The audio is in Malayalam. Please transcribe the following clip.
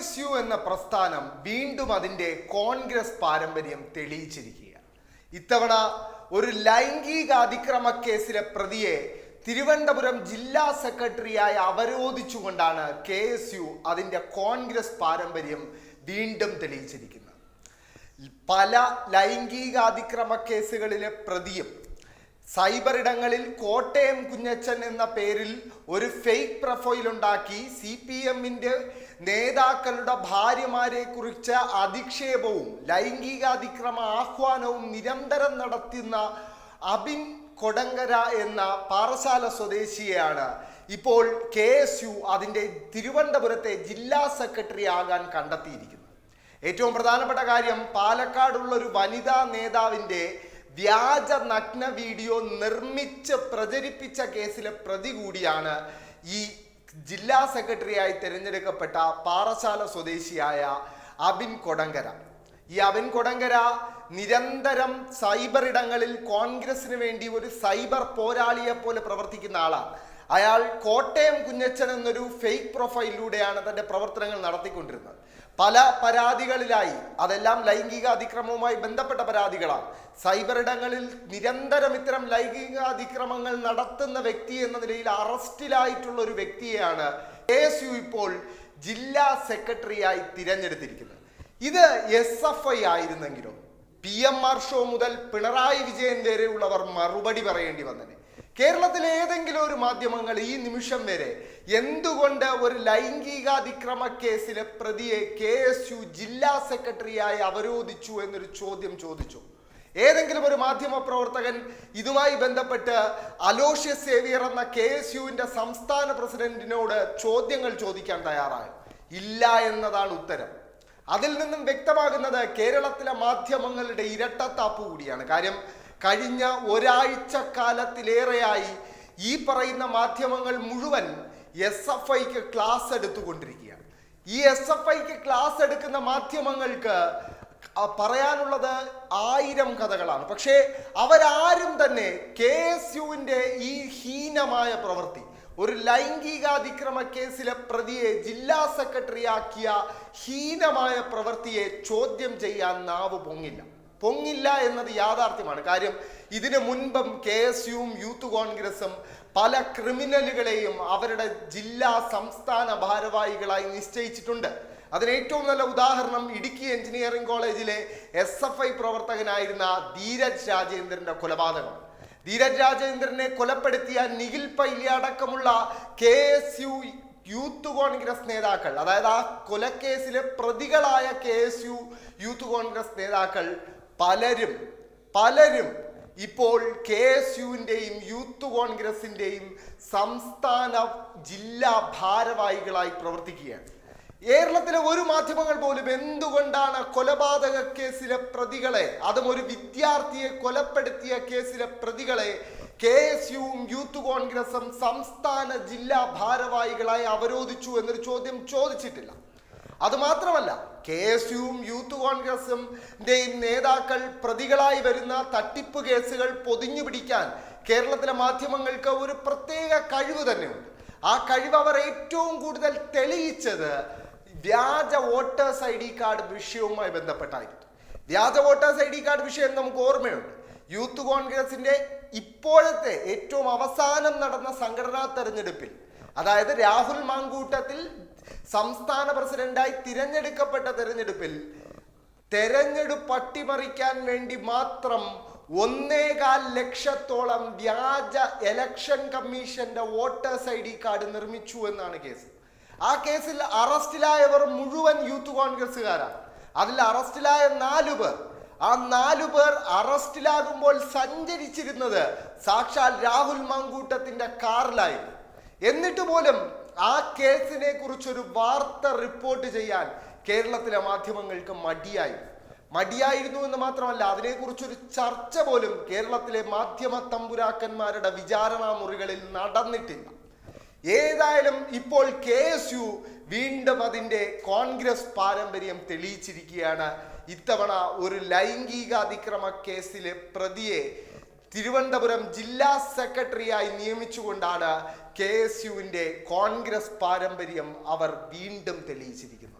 എസ് യു എന്ന പ്രസ്ഥാനം വീണ്ടും അതിന്റെ കോൺഗ്രസ് പാരമ്പര്യം തെളിയിച്ചിരിക്കുക ഇത്തവണ ഒരു ലൈംഗിക അതിക്രമ കേസിലെ പ്രതിയെ തിരുവനന്തപുരം ജില്ലാ സെക്രട്ടറിയായി അവരോധിച്ചുകൊണ്ടാണ് കെ എസ് യു അതിന്റെ കോൺഗ്രസ് പാരമ്പര്യം വീണ്ടും തെളിയിച്ചിരിക്കുന്നത്. പല ലൈംഗിക അതിക്രമ കേസുകളിലെ പ്രതിയും സൈബർ ഇടങ്ങളിൽ കോട്ടയം കുഞ്ഞച്ചൻ എന്ന പേരിൽ ഒരു ഫേക്ക് പ്രൊഫൈൽ ഉണ്ടാക്കി സി പി എമ്മിന്റെ നേതാക്കളുടെ ഭാര്യമാരെ കുറിച്ച് അധിക്ഷേപവും ലൈംഗിക അതിക്രമ ആഹ്വാനവും നിരന്തരം നടത്തുന്ന അബിൻ കൊടങ്കര എന്ന പാറശാല സ്വദേശിയാണ് ഇപ്പോൾ കെ എസ് യു അതിന്റെ തിരുവനന്തപുരത്തെ ജില്ലാ സെക്രട്ടറി ആകാൻ കണ്ടെത്തിയിരിക്കുന്നത് ഏറ്റവും പ്രധാനപ്പെട്ട കാര്യം പാലക്കാടുള്ള ഒരു വനിതാ നേതാവിന്റെ വ്യാജ നഗ്ന വീഡിയോ നിർമ്മിച്ച് പ്രചരിപ്പിച്ച കേസിലെ പ്രതി കൂടിയാണ് ഈ ജില്ലാ സെക്രട്ടറിയായി തിരഞ്ഞെടുക്കപ്പെട്ട പാറശാല സ്വദേശിയായ അബിൻ കൊടങ്കര. ഈ അബിൻ കൊടങ്കര നിരന്തരം സൈബർ ഇടങ്ങളിൽ കോൺഗ്രസിന് വേണ്ടി ഒരു സൈബർ പോരാളിയെ പോലെ പ്രവർത്തിക്കുന്ന ആളാണ്. അയാൾ കോട്ടയം കുഞ്ഞച്ചൻ എന്നൊരു ഫേക്ക് പ്രൊഫൈലിലൂടെയാണ് തന്റെ പ്രവർത്തനങ്ങൾ നടത്തിക്കൊണ്ടിരുന്നത്. പല പരാതികളിലായി. അതെല്ലാം ലൈംഗിക അതിക്രമവുമായി ബന്ധപ്പെട്ട പരാതികളാണ്. സൈബർ ഇടങ്ങളിൽ നിരന്തരം ഇത്തരം ലൈംഗിക അതിക്രമങ്ങൾ നടത്തുന്ന വ്യക്തി എന്ന നിലയിൽ അറസ്റ്റിലായിട്ടുള്ള ഒരു വ്യക്തിയെയാണ് കെ എസ് യു ഇപ്പോൾ ജില്ലാ സെക്രട്ടറിയായി തിരഞ്ഞെടുത്തിരിക്കുന്നത്. ഇത് എസ് എഫ് ഐ ആയിരുന്നെങ്കിലും പി എം ആർ ഷോ മുതൽ പിണറായി വിജയൻ വരെയുള്ളവർ മറുപടി പറയേണ്ടി വന്നത് കേരളത്തിലെ ഏതെങ്കിലും ഒരു മാധ്യമങ്ങൾ ഈ നിമിഷം വരെ എന്തുകൊണ്ട് ഒരു ലൈംഗികാതിക്രമ കേസിലെ പ്രതിയെ കെ എസ് യു ജില്ലാ സെക്രട്ടറിയായി അവരോധിച്ചു എന്നൊരു ചോദ്യം ചോദിച്ചു. ഏതെങ്കിലും ഒരു മാധ്യമ പ്രവർത്തകൻ ഇതുമായി ബന്ധപ്പെട്ട് അലോഷ്യ സേവിയർ എന്ന കെ എസ് യുവിന്റെ സംസ്ഥാന പ്രസിഡന്റിനോട് ചോദ്യങ്ങൾ ചോദിക്കാൻ തയ്യാറായി. ഇല്ല എന്നതാണ് ഉത്തരം. അതിൽ നിന്നും വ്യക്തമാകുന്നത് കേരളത്തിലെ മാധ്യമങ്ങളുടെ ഇരട്ടത്താപ്പ് കൂടിയാണ്. കാര്യം കഴിഞ്ഞ ഒരാഴ്ച കാലത്തിലേറെയായി ഈ പറയുന്ന മാധ്യമങ്ങൾ മുഴുവൻ എസ് എഫ് ഐക്ക് ക്ലാസ് എടുത്തുകൊണ്ടിരിക്കുകയാണ്. ഈ എസ് എഫ് ഐക്ക് ക്ലാസ് എടുക്കുന്ന മാധ്യമങ്ങൾക്ക് പറയാനുള്ളത് ആയിരം കഥകളാണ്. പക്ഷേ അവരാരും തന്നെ കെ എസ് യുവിന്റെ ഈ ഹീനമായ പ്രവൃത്തി ഒരു ലൈംഗികാതിക്രമ കേസിലെ പ്രതിയെ ജില്ലാ സെക്രട്ടറിയാക്കിയ ഹീനമായ പ്രവൃത്തിയെ ചോദ്യം ചെയ്യാൻ നാവ് പൊങ്ങില്ല. പൊങ്ങില്ല എന്നത് യാഥാർത്ഥ്യമാണ്. കാര്യം ഇതിനു മുൻപും കെ എസ് യുവും യൂത്ത് കോൺഗ്രസും പല ക്രിമിനലുകളെയും അവരുടെ ജില്ലാ സംസ്ഥാന ഭാരവാഹികളായി നിശ്ചയിച്ചിട്ടുണ്ട്. അതിന് ഏറ്റവും നല്ല ഉദാഹരണം ഇടുക്കി എഞ്ചിനീയറിംഗ് കോളേജിലെ എസ് എഫ് ഐ പ്രവർത്തകനായിരുന്ന ധീരജ് രാജേന്ദ്രന്റെ കൊലപാതകം. ധീരജ് രാജേന്ദ്രനെ കൊലപ്പെടുത്തിയ നിഖിൽ പൈലി അടക്കമുള്ള K S U youth congress നേതാക്കൾ അതായത് ആ കൊലക്കേസിലെ പ്രതികളായ K S U youth congress നേതാക്കൾ പലരും പലരും ഇപ്പോൾ കെ എസ് യുവിന്റെയും യൂത്ത് കോൺഗ്രസിന്റെയും സംസ്ഥാന ജില്ലാ ഭാരവാഹികളായി പ്രവർത്തിക്കുകയാണ്. കേരളത്തിലെ ഒരു മാധ്യമങ്ങൾ പോലും എന്തുകൊണ്ടാണ് കൊലപാതക കേസിലെ പ്രതികളെ അതും ഒരു വിദ്യാർത്ഥിയെ കൊലപ്പെടുത്തിയ കേസിലെ പ്രതികളെ കെ എസ് യുവും യൂത്ത് കോൺഗ്രസും സംസ്ഥാന ജില്ലാ ഭാരവാഹികളായി അവരോധിച്ചു എന്നൊരു ചോദ്യം ചോദിച്ചിട്ടില്ല. അത് മാത്രമല്ല കെ എസ് യുവും യൂത്ത് കോൺഗ്രസും നേതാക്കൾ പ്രതികളായി വരുന്ന തട്ടിപ്പ് കേസുകൾ പൊതിഞ്ഞു പിടിക്കാൻ കേരളത്തിലെ മാധ്യമങ്ങൾക്ക് ഒരു പ്രത്യേക കഴിവ് തന്നെയുണ്ട്. ആ കഴിവ് അവർ ഏറ്റവും കൂടുതൽ തെളിയിച്ചത് വ്യാജ വോട്ടേഴ്സ് ഐ ഡി കാർഡ് വിഷയവുമായി ബന്ധപ്പെട്ടായിരുന്നു വ്യാജ വോട്ടേഴ്സ് ഐ ഡി കാർഡ് വിഷയം നമുക്ക് ഓർമ്മയുണ്ട്. യൂത്ത് കോൺഗ്രസിന്റെ ഇപ്പോഴത്തെ ഏറ്റവും അവസാനം നടന്ന സംഘടനാ തെരഞ്ഞെടുപ്പിൽ അതായത് രാഹുൽ മാങ്കൂട്ടത്തിൽ സംസ്ഥാന പ്രസിഡന്റായി തിരഞ്ഞെടുക്കപ്പെട്ട തെരഞ്ഞെടുപ്പിൽ തെരഞ്ഞെടുപ്പ് അട്ടിമറിക്കാൻ വേണ്ടി മാത്രം ഒന്നേകാൽ ലക്ഷത്തോളം വ്യാജ എലക്ഷൻ കമ്മീഷന്റെ വോട്ടേഴ്സ് ഐ ഡി കാർഡ് നിർമ്മിച്ചു എന്നാണ് കേസ്. ആ കേസിൽ അറസ്റ്റിലായവർ മുഴുവൻ യൂത്ത് കോൺഗ്രസ്സുകാരാണ്. അതിൽ അറസ്റ്റിലായ നാലു പേർ. ആ നാലു പേർ അറസ്റ്റിലാകുമ്പോൾ സഞ്ചരിച്ചിരുന്നത് സാക്ഷാൽ രാഹുൽ മാങ്കൂട്ടത്തിന്റെ കാറിലായിരുന്നു. എന്നിട്ട് പോലും ആ കേസിനെ കുറിച്ചൊരു വാർത്ത റിപ്പോർട്ട് ചെയ്യാൻ കേരളത്തിലെ മാധ്യമങ്ങൾക്ക് മടിയായി. മടിയായിരുന്നു എന്ന് മാത്രമല്ല അതിനെക്കുറിച്ചൊരു ചർച്ച പോലും കേരളത്തിലെ മാധ്യമ തമ്പുരാക്കന്മാരുടെ വിചാരണാ മുറികളിൽ നടന്നിട്ടില്ല. ഏതായാലും ഇപ്പോൾ കെ എസ് യു വീണ്ടും അതിന്റെ കോൺഗ്രസ് പാരമ്പര്യം തെളിയിച്ചിരിക്കുകയാണ്. ഇത്തവണ ഒരു ലൈംഗികാതിക്രമ കേസിലെ പ്രതിയെ തിരുവനന്തപുരം ജില്ലാ സെക്രട്ടറിയായി നിയമിച്ചുകൊണ്ടാണ് കെ എസ് യുവിന്റെ കോൺഗ്രസ് പാരമ്പര്യം അവർ വീണ്ടും തെളിയിച്ചിരിക്കുന്നത്.